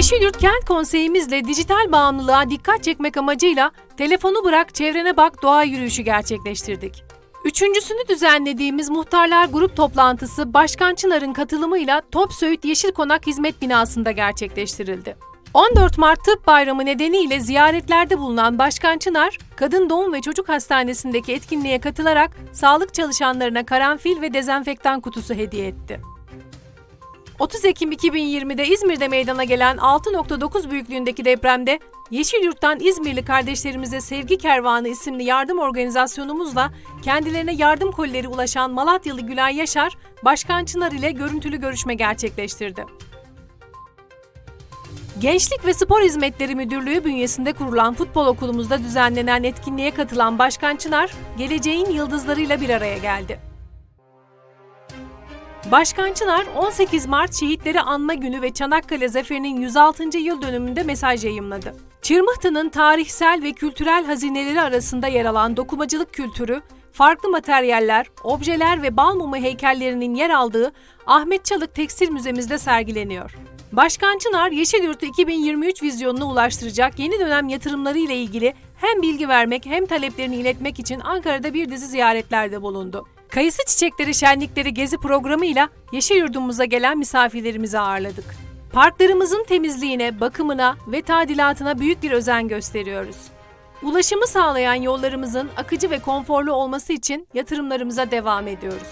Yeşilyurt Kent Konseyimizle dijital bağımlılığa dikkat çekmek amacıyla telefonu bırak çevrene bak doğa yürüyüşü gerçekleştirdik. Üçüncüsünü düzenlediğimiz muhtarlar grup toplantısı Başkan Çınar'ın katılımıyla Topsöğüt Yeşil Konak Hizmet Binası'nda gerçekleştirildi. 14 Mart Tıp Bayramı nedeniyle ziyaretlerde bulunan Başkan Çınar, Kadın Doğum ve Çocuk Hastanesi'ndeki etkinliğe katılarak sağlık çalışanlarına karanfil ve dezenfektan kutusu hediye etti. 30 Ekim 2020'de İzmir'de meydana gelen 6.9 büyüklüğündeki depremde Yeşilyurt'tan İzmirli kardeşlerimize Sevgi Kervanı isimli yardım organizasyonumuzla kendilerine yardım kolileri ulaşan Malatyalı Gülay Yaşar, Başkan Çınar ile görüntülü görüşme gerçekleştirdi. Gençlik ve Spor Hizmetleri Müdürlüğü bünyesinde kurulan futbol okulumuzda düzenlenen etkinliğe katılan Başkan Çınar, geleceğin yıldızlarıyla bir araya geldi. Başkan Çınar 18 Mart Şehitleri Anma Günü ve Çanakkale Zaferi'nin 106. yıl dönümünde mesaj yayımladı. Çırmıhtı'nın tarihsel ve kültürel hazineleri arasında yer alan dokumacılık kültürü, farklı materyaller, objeler ve bal mumu heykellerinin yer aldığı Ahmet Çalık Tekstil Müzemizde sergileniyor. Başkan Çınar, Yeşilyurt'u 2023 vizyonuna ulaştıracak yeni dönem yatırımları ile ilgili hem bilgi vermek hem taleplerini iletmek için Ankara'da bir dizi ziyaretlerde bulundu. Kayısı Çiçekleri Şenlikleri Gezi programıyla Yeşilyurt'umuza gelen misafirlerimizi ağırladık. Parklarımızın temizliğine, bakımına ve tadilatına büyük bir özen gösteriyoruz. Ulaşımı sağlayan yollarımızın akıcı ve konforlu olması için yatırımlarımıza devam ediyoruz.